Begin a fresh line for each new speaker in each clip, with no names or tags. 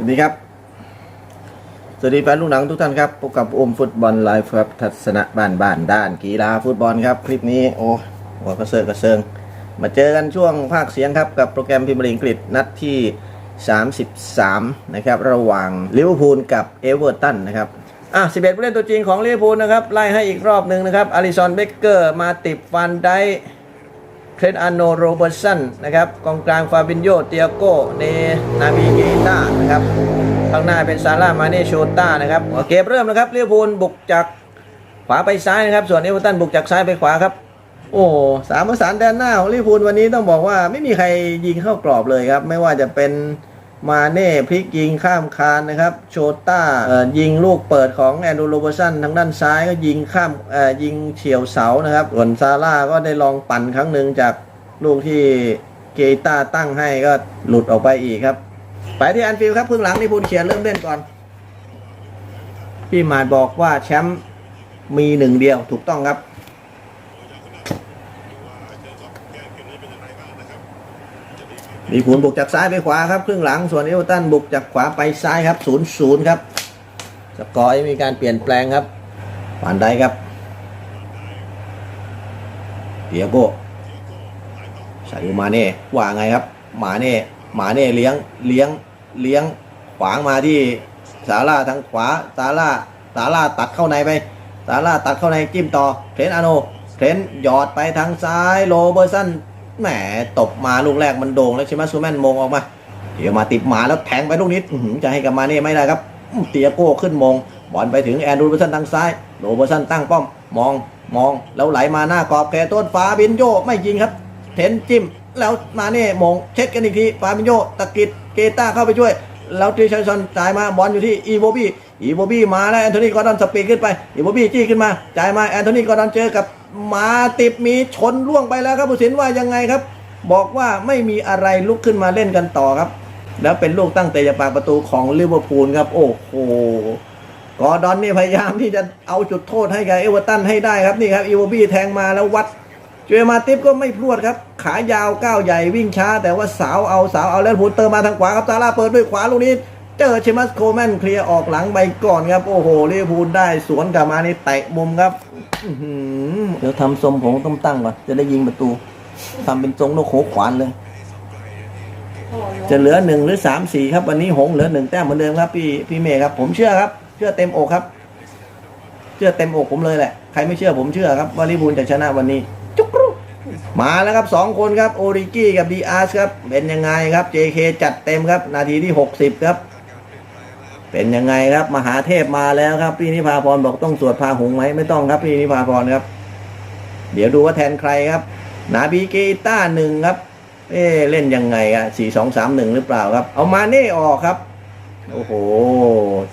วัสดีครับ สวัสดีแฟนลูกหนังทุกท่านครับพบกับอมฟุตบอลไลฟ์ครับทัศนะบ้านบ้านด้านกีฬาฟุตบอลครับ คลิปนี้โอ้หัวกระเซิงกระเซิง มาเจอกันช่วงภาคเสียงครับ กับโปรแกรมพิมพ์ลีกอังกฤษนัดที่ 33 นะครับ ระหว่างลิเวอร์พูลกับเอเวอร์ตันนะครับอะ11ผู้เล่นตัวจริงของลิเวอร์พูลนะครับ ไล่ให้อีกรอบหนึ่งนะครับอาริซอนเบเกอร์มาติบฟันได เทรนอาโนโรเบอร์สันนะครับกองกลางฟาบินโยเตียโกเนนาบีเกต้านะครับข้างหน้าเป็นซาร่ามาเนโชต้านะครับเกมเริ่มนะครับลิเวอร์พูลบุกจากขวาไปซ้ายนะครับ ส่วนเอเวอร์ตันบุกจากซ้ายไปขวาครับ โอ้สามประสานแดนหน้าของลิเวอร์พูลวันนี้ต้องบอกว่าไม่มีใครยิงเข้ากรอบเลยครับ ไม่ว่าจะเป็น มาเน่พลิกยิงข้ามคานนะครับ โชต้ายิงลูกเปิดของแอนดูโรเบอร์สันทางด้านซ้ายก็ยิงข้ามยิงเฉียวเสานะครับส่วนซาร่าก็ได้ลองปั่นครั้งหนึ่งจากลูกที่เกต้าตั้งให้ก็หลุดออกไปอีกครับ ไปที่แอนฟิลครับครึ่งหลังลิเวอร์พูลเขียนเริ่มเล่นก่อน พี่หมาดบอกว่าแชมป์มีหนึ่งเดียวถูกต้องครับ ลิเวอร์พูลบุกจากซ้ายไปขวาครับครึ่งหลังส่วนเอเวอร์ตันบุกจากขวาไปซ้ายครับ0ูนย์ศูนย์ครับสกอร์มีการเปลี่ยนแปลงครับผ่านได้ครับเดียโก้ใส่มาเน่ว่าไงครับ หมาเน่หมาเน่เลี้ยงเลี้ยงเลี้ยงขวางมาที่ซาร่าทางขวาซาร่าซาร่าตัดเข้าในไปซาร่าตัดเข้าในจิ้มต่อเทรนอาโนเทรนหยอดไปทางซ้ายโรเบอร์สัน แหมตบมาลูกแรกมันโด่งแล้วใช่ไหมซูแมนมงออกมาเดี๋ยวมาติดหมาแล้วแทงไปลูกนี้จะให้กับมาเน่ไม่ได้ครับเตียโก้ขึ้นมงบอลไปถึงแอนดูเบอร์สันทางซ้ายโรเบอร์สันตั้งป้อมมองมองแล้วไหลมาหน้ากรอบแกต้นฟ้าบินโยไม่ยิงครับ เทนจิ้มแล้วมาเน่มงเช็ดกันอีกทีฟาบินโยตะกิดเกต้าเข้าไปช่วยแล้วทริชันซอนจ่ายมาบอลอยู่ที่อีโบบี้อีโบบี้มาแล้วแอนโทนีกอร์ดอนสปีดขึ้นไปอีโบบี้จี้ขึ้นมาจ่ายมาแอนโทนีกอร์ดอนเจอกับ มาติบมีชนล่วงไปแล้วครับผู้สินว่ายังไงครับ บอกว่าไม่มีอะไรลุกขึ้นมาเล่นกันต่อครับ แล้วเป็นลูกตั้งเตะจาปากประตูของลิเวอร์พูลครับ โอ้โหกอดอนนี่พยายามที่จะเอาจุดโทษให้กับเอเวอร์ตันให้ได้ครับนี่ครับอีโบบี้แทงมาแล้ววัดเจอมาติฟก็ไม่พรวดครับ ขายาวก้าวใหญ่วิ่งช้า แต่ว่าสาวเอาสาวเอาแล้วพูลเติมมาทางขวาครับซาร่าเปิดด้วยขวาลูกนี้ เจอเชมัสโคแมนเคลียร์ออกหลังไปก่อนครับ โอ้โหลิเวอร์พูลได้สวนกลับมาในเตะมุมครับเดี๋ยวทำทรงผมต้องตั้งก่อน จะได้ยิงประตูทำเป็นทรงนกโขขวานเลย จะเหลือหนึ่งหรือสามสี่ครับ วันนี้หงเหลือหนึ่งแต้มเหมือนเดิมครับ พี่พี่เมย์ครับ ผมเชื่อครับ เชื่อเต็มอกครับ เชื่อเต็มอกผมเลยแหละใครไม่เชื่อผมเชื่อครับว่าลิเวอร์พูลจะชนะวันนี้จุกรูมาแล้วครับสองคนครับโอริกี้กับดีอาร์สครับเป็นยังไงครับ JK จัดเต็มครับ นาทีที่ 60 ครับ เป็นยังไงครับ มหาเทพมาแล้วครับ พี่นิพาพรบอกต้องสวดพาหงไหมไม่ต้องครับพี่นิพาพรครับ เดี๋ยวดูว่าแทนใครครับ นาบีเกต้าหนึ่งครับ เอ๊เล่นยังไงอะสี่สองสามหนึ่งหรือเปล่าครับ เอามาเน่ออกครับ โอ้โห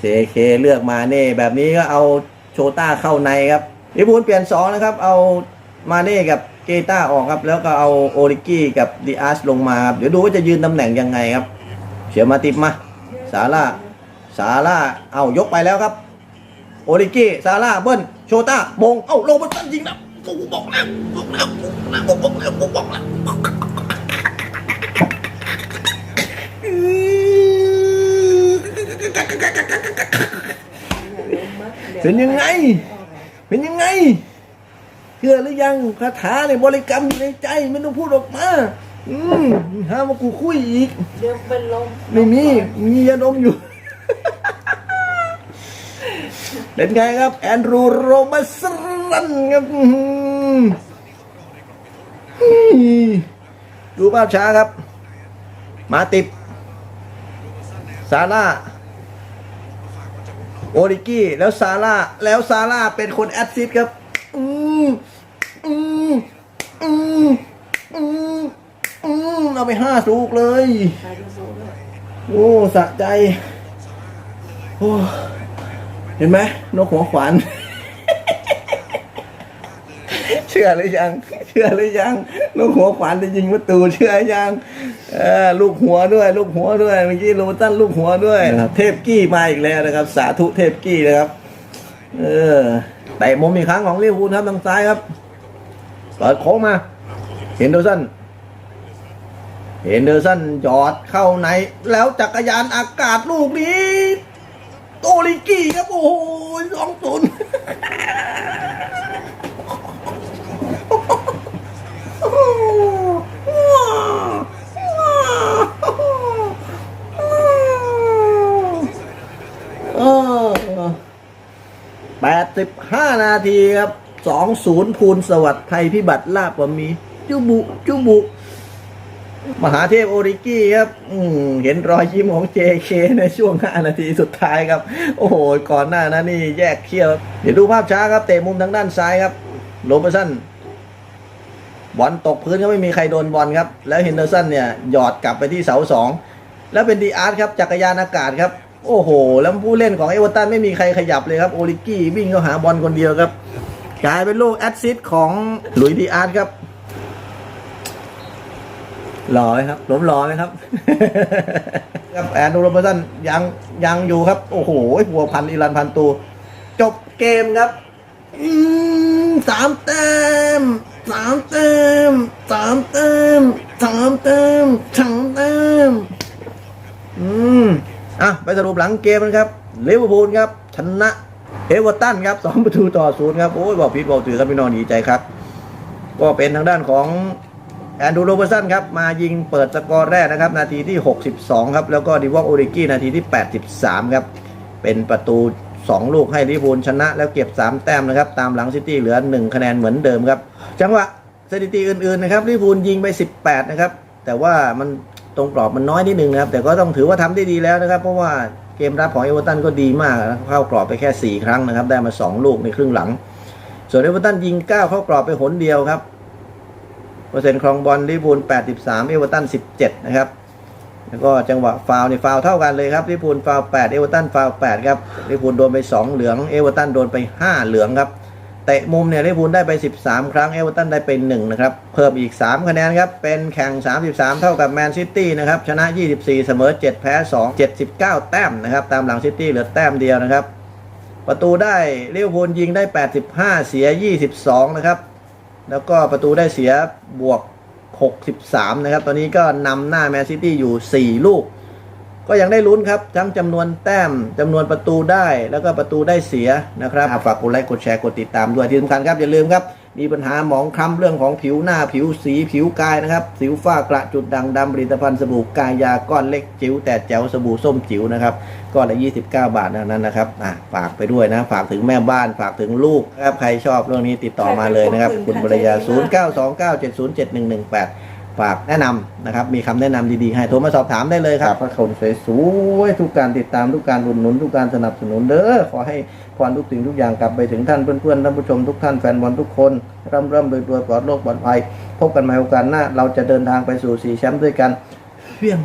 JK เคเลือกมาเน่แบบนี้ก็เอาโชต้าเข้าในครับลิเวอร์พูลเปลี่ยนสองนะครับ เอามาเน่กับเกต้าออกครับ แล้วก็เอาโอริกี้กับดิอาสลงมาครับเดี๋ยวดูว่าจะยืนตำแหน่งยังไงครับ เฉียมาติบมาสาร่า สาร่าเอายกไปแล้วครับ โอริกี้ซาร่าเบิ้ลโชต้ามงเอ้าโรเบอร์ตันยิงแล้วกูบอกแล้วบอกแล้วบอกแล้วบอกแล้วบอกแล้วเป็นยังไง เป็นยังไงเชื่อหรือยังคาถาในยบริกรรมอยู่ในใจไม่ต้องพูดออกมาอืมหามากูคุยอีก
เดี๋ยวเป็นลม
ไม่มีมียาดมอยู่ เป็นไงครับ แอนดรูโรบัสรันครับดูภาพช้าครับ มาติบซาร่าโอริกี้แล้วซาร่าแล้วซาร่าเป็นคนแอดซิดครับ อืมอืมอืมอืมอืมเอาไปห้าลูกเลย โอ้ สะใจ โอ้ เห็นไหมนกหัวขวานเชื่อหรือยัง เชื่อหรือยังนกหัวขวานจะยิงประตูเชื่อยังเออลูกหัวด้วย ลูกหัวด้วยเมื่อกี้โรเบร์ตันลูกหัวด้วยนะครับเทพกี้มาอีกแล้วนะครับ สาธุเทพกี้นะครับ เออแต่มุมอีกครั้งของลิเวอร์พูลครับทางซ้ายครับเปิดโค้งมา เห็นโดสันเฮนเดอร์สันหยอดเข้าใน แล้วจักรยานอากาศลูกนี้ โอลิกี้ครับ โอ้โหสองศูนย์แปดสิบห้านาทีครับสองศูนย์ภูลสวัสดิ์ภัยพิบัติลาบว่ามี จุบุ จุบุ มหาเทพโอริกี้ครับอืเห็นรอยยิ้มของ JK ในช่วง 5 นาทีสุดท้ายครับ โอ้โห ก่อนหน้านั้นนี่แยกเขี้ยว เดี๋ยวดูภาพช้าครับ เตะมุมทางด้านซ้ายครับโรเบอร์สันบอลตกพื้นก็ไม่มีใครโดนบอลครับ แล้วเฮนเดอร์สันเนี่ยหยอดกลับไปที่เสาสอง แล้วเป็นดีอาร์ตครับ จักรยานอากาศครับ โอ้โห แล้วผู้เล่นของเอเวอร์ตันไม่มีใครขยับเลยครับ โอลิกี้วิ่งเข้าหาบอลคนเดียวครับ กลายเป็นลูกแอดซิสต์ของหลุยดีอาร์ตครับ หล่อไหมครับหลมหล่อไหมครับ ครับแอนดูโรเบอร์สันยังยังอยู่ครับ โอ้โหหัวพันอิรันพันตู จบเกมครับอืมสามแต้มสามแต้มสามแต้มสามแต้มสามแต้มอืมอะไปสรุปหลังเกมกันครับลิเวอร์พูลครับ ชนะเอเวอร์ตันครับสองประตูต่อศูนย์ครับ โอ้ยบอกผิดบอกถือครับพี่น้องดีใจครับ ก็เป็นทางด้านของ แอนดูโรเบอร์สันครับ มายิงเปิดสกอร์แรกนะครับ นาทีที่ 62 ครับ แล้วก็ดิวอกโอริกี้นาทีที่ 83 ครับ เป็นประตู 2 ลูกให้ลิเวอร์พูลชนะ แล้วเก็บ 3 แต้มนะครับ ตามหลังซิตี้เหลือ 1 คะแนนเหมือนเดิมครับ จังหวะสถิติอื่นๆนะครับลิเวอร์พูลยิงไป 18 นะครับ แต่ว่ามันตรงกรอบมันน้อยนิดนึงนะครับ แต่ก็ต้องถือว่าทำได้ดีแล้วนะครับ เพราะว่าเกมรับของเอเวอร์ตันก็ดีมาก เข้ากรอบไปแค่ 4 ครั้งนะครับ ได้มา 2 ลูกในครึ่งหลัง ส่วนเอเวอร์ตันยิง 9 เข้ากรอบไปหนเดียวครับ เปอร์เซ็นต์ครองบอลลิเวอร์พูล 83 เอเวอร์ตัน 17 นะครับ แล้วก็จังหวะฟาวล์ในฟาวล์เท่ากันเลยครับลิเวอร์พูลฟาวล์8เอเวอร์ตันฟาวล์8ครับลิเวอร์พูลโดนไป 2 เหลือง เอเวอร์ตันโดนไป 5 เหลืองครับ เตะมุมเนี่ยลิเวอร์พูลได้ไป 13 ครั้ง เอเวอร์ตันได้ไป 1 นะครับ เพิ่มอีก 3 คะแนนครับ เป็นแข่ง 33 เท่ากับแมนซิตี้นะครับ ชนะ 24 เสมอ 7 แพ้ 2 79 แต้มนะครับ ตามหลังซิตี้เหลือแต้มเดียวนะครับประตูได้ลิเวอร์พูลยิงได้ 85 เสีย 22 นะครับ แล้วก็ประตูได้เสียบวก 63 นะครับ ตอนนี้ก็นำหน้าแมนซิตี้อยู่ 4 ลูก ก็ยังได้ลุ้นครับ ทั้งจำนวนแต้มจำนวนประตูได้ แล้วก็ประตูได้เสียนะครับ ฝากกดไลค์ กดแชร์ กดติดตามด้วยที่สำคัญครับ อย่าลืมครับ มีปัญหาหมองคล้ำเรื่องของผิวหน้าผิวสีผิวกายนะครับ สิวฝ้ากระจุดด่างดำผลิตภัณฑ์สบู่กายยาก้อนเล็กจิ๋วแต่แจ๋วสบู่ส้มจิ๋วนะครับก้อนละ 29 บาทเท่านั้นนะครับอะฝากไปด้วยนะฝากถึงแม่บ้านฝากถึงลูกนะครับใครชอบเรื่องนี้ติดต่อมาเลยนะครับ คุณภรรยา 0929707118 ฝากแนะนำนะครับ มีคำแนะนำดีๆ ให้โทรมาสอบถามได้เลยครับพระคนสวยๆทุกการติดตามทุกการอุดหนุนทุกการสนับสนุนเด้อขอให้พรทุกสิ่งทุกอย่างกลับไปถึงท่านเพื่อนๆท่านผู้ชมทุกท่านแฟนบอลทุกคนร่ำร่ำรวยรวยปลอดโรคปลอดภัยพบกันใหม่โอกาสหน้า เราจะเดินทางไปสู่สีแชมป์ด้วยกันเพียง